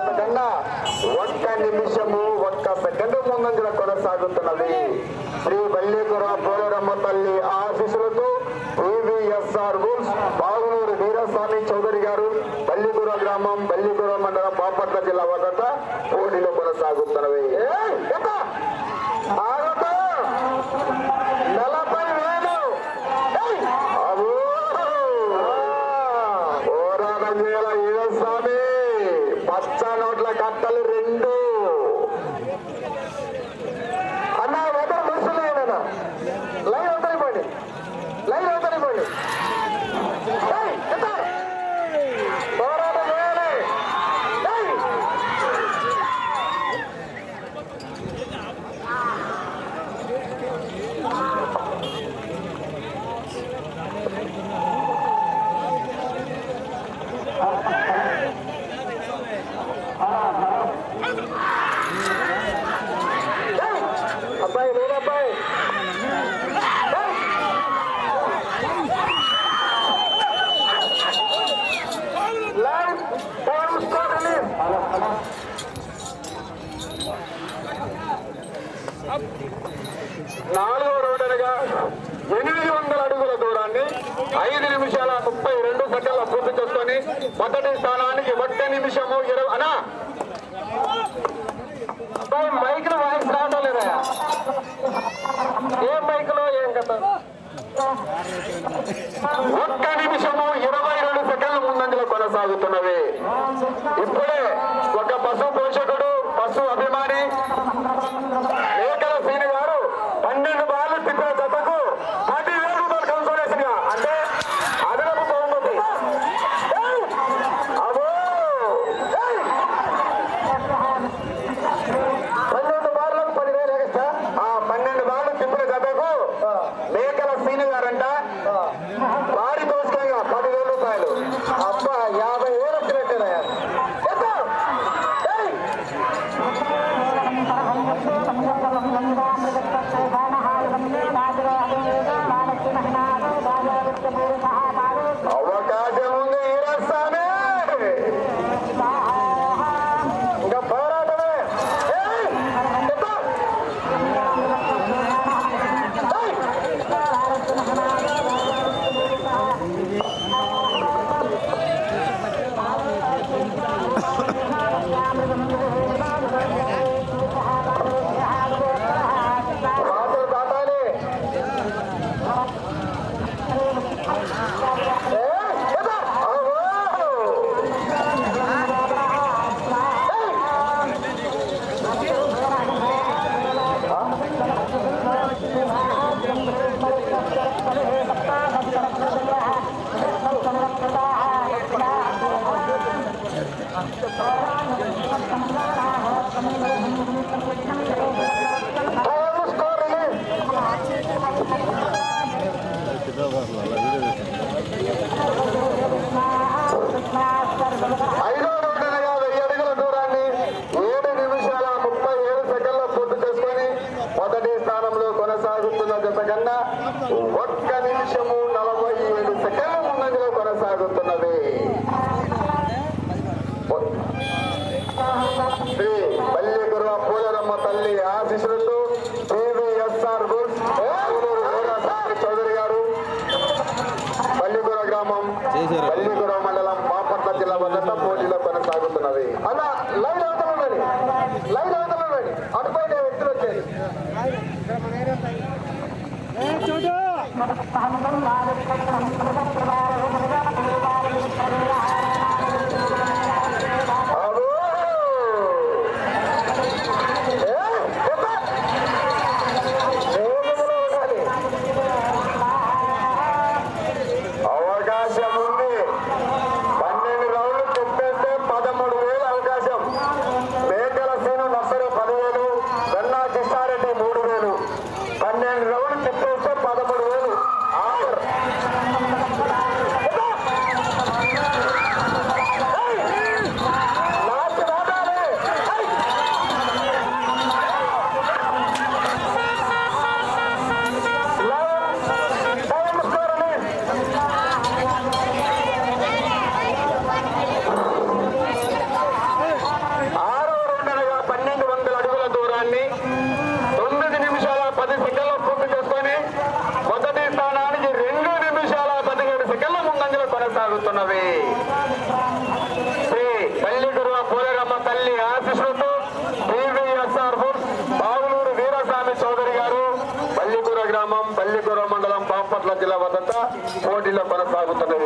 చెప్పకుండా ఒక్క నిమిషము ఒక్క సెకండ్ ముందంజల కొనసాగుతున్నది. శ్రీ బల్లేకుర పోలేరమ్మ తల్లి ఆశీస్సులతో ఏవిఎస్ఆర్ రూల్స్ బాగునూరు వీరస్వామి చౌదరి గారు బల్లిగూర గ్రామం బల్లిగుర మండలం బాపట్ల జిల్లా వద్ద పోటీలో కొనసాగుతున్నవి. forward. నాలుగో రోడ్డుగా ఎనిమిది వందల అడుగుల దూరాన్ని ఐదు నిమిషాల ముప్పై రెండు గంటల పూర్తి చేసుకొని మొదటి స్థానానికి ఒక్క నిమిషము ఇరవై అనా మైక్ వాయిస్ రావడం లేదా ఏ మైక్లో ఏం కదా ఒక్క నిమిషము ఇరవై రెండు సెకండ్ల ముందంజలు కొనసాగుతున్నవి. ఇప్పుడే ఒక పశు పోషకుడు Thank you. చేశారు. మండలం బాపట్ల జిల్లా వద్ద పోటీలో అలా లైన్ అవుతున్నాడని లైన్ అవుతున్నాడని అటుపైన వ్యక్తులు వచ్చేది. శ్రీ బల్లిగురువ పూలగమ్మ తల్లి ఆశిస్సులతో T V S R Baguluru Veeraswamy Chowdary గారు బల్లిగుర గ్రామం బల్లిగుర మండలం బాంపట్ల జిల్లా వద్ద పోటీలో కొనసాగుతున్నారు.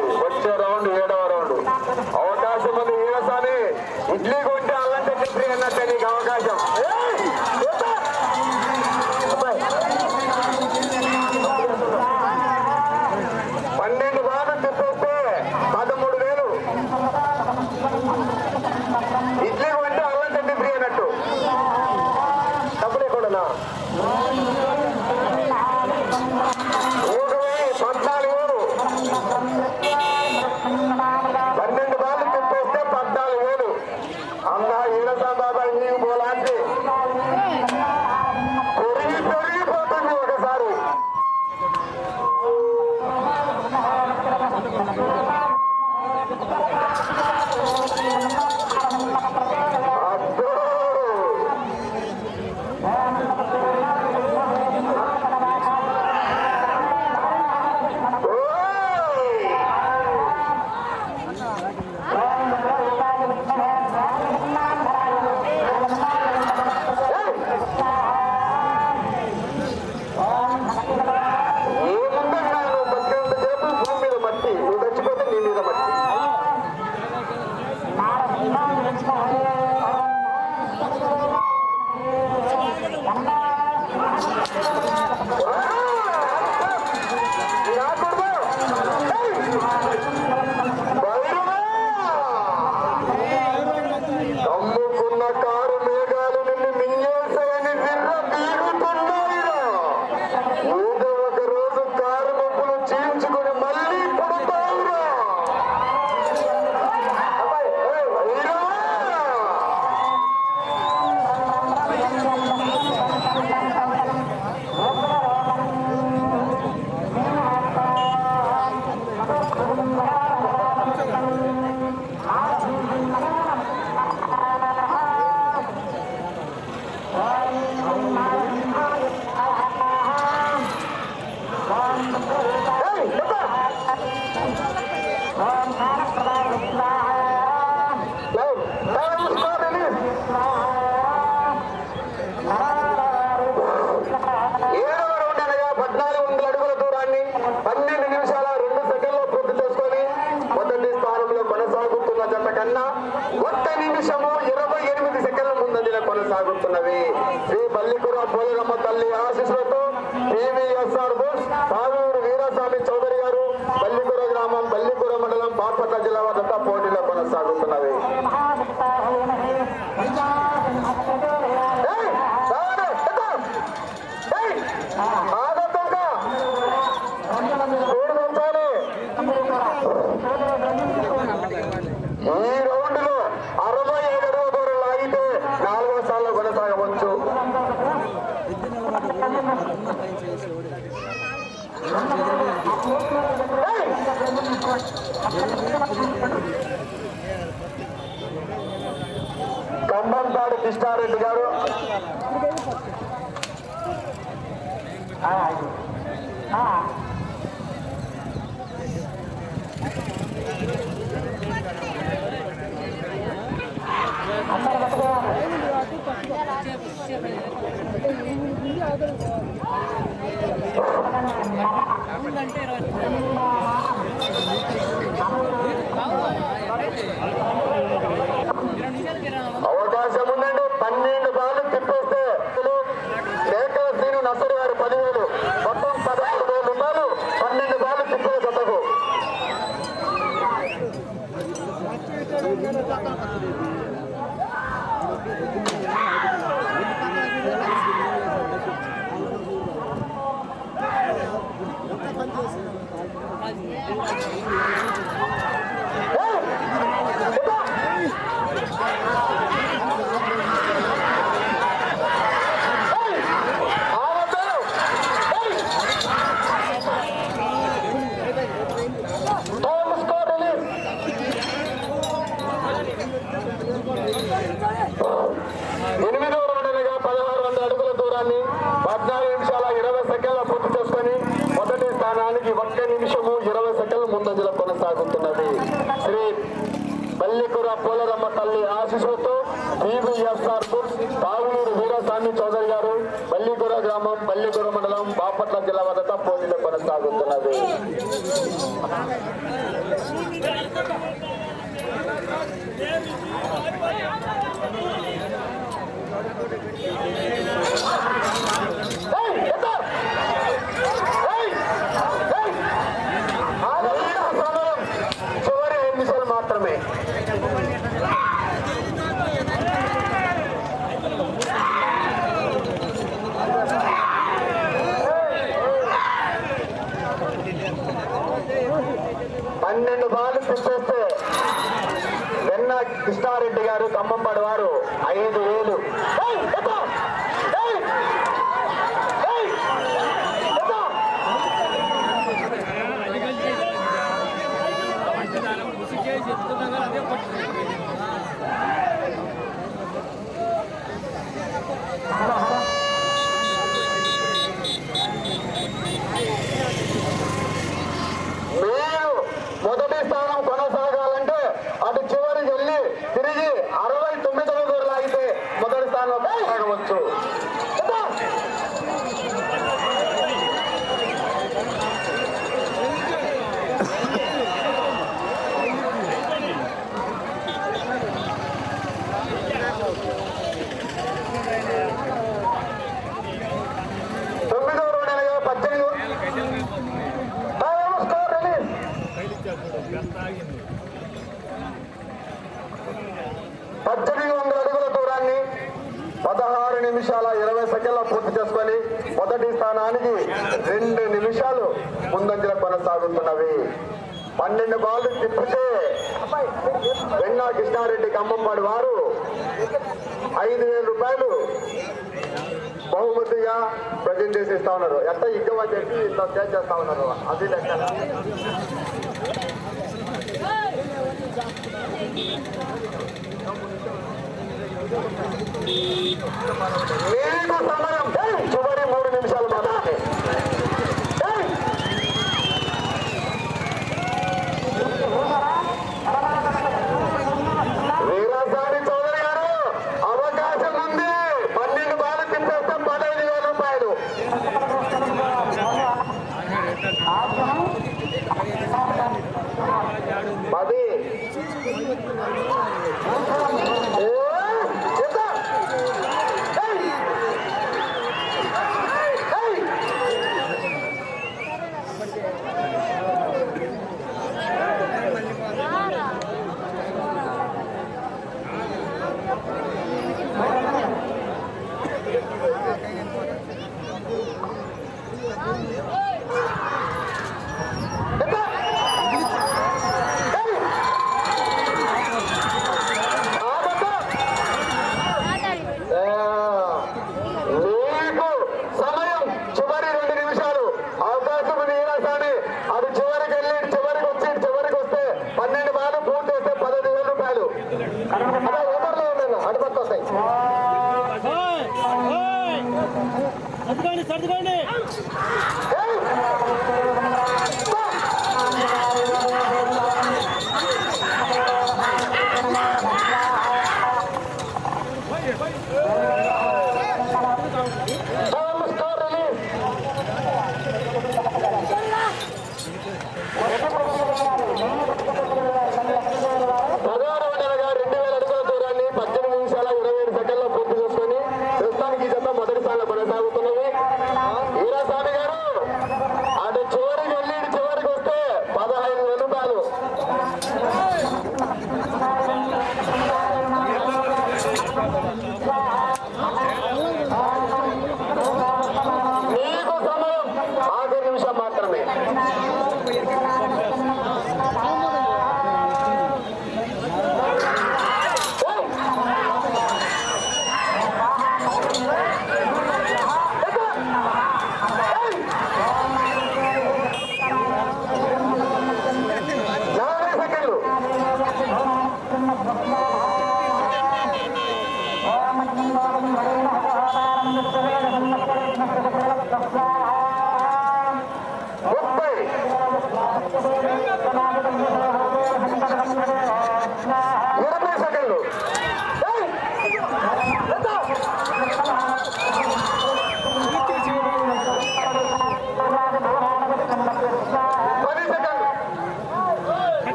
అంటే మాత్రమే సునీతారెడ్డి గారు ఖమ్మం పడవారు. పన్నెండు బాల్ తిప్పితే వెన్నా కృష్ణారెడ్డి కమ్మంపాడు వారు ఐదు వేల రూపాయలు బహుమతిగా ప్రజెంట్ చేసి ఇస్తా ఉన్నారు. ఎంత ఇగ్గమని చెప్పి ఇంత చేంజ్ చేస్తా ఉన్నారు. అది లెక్క. మీకు సమయం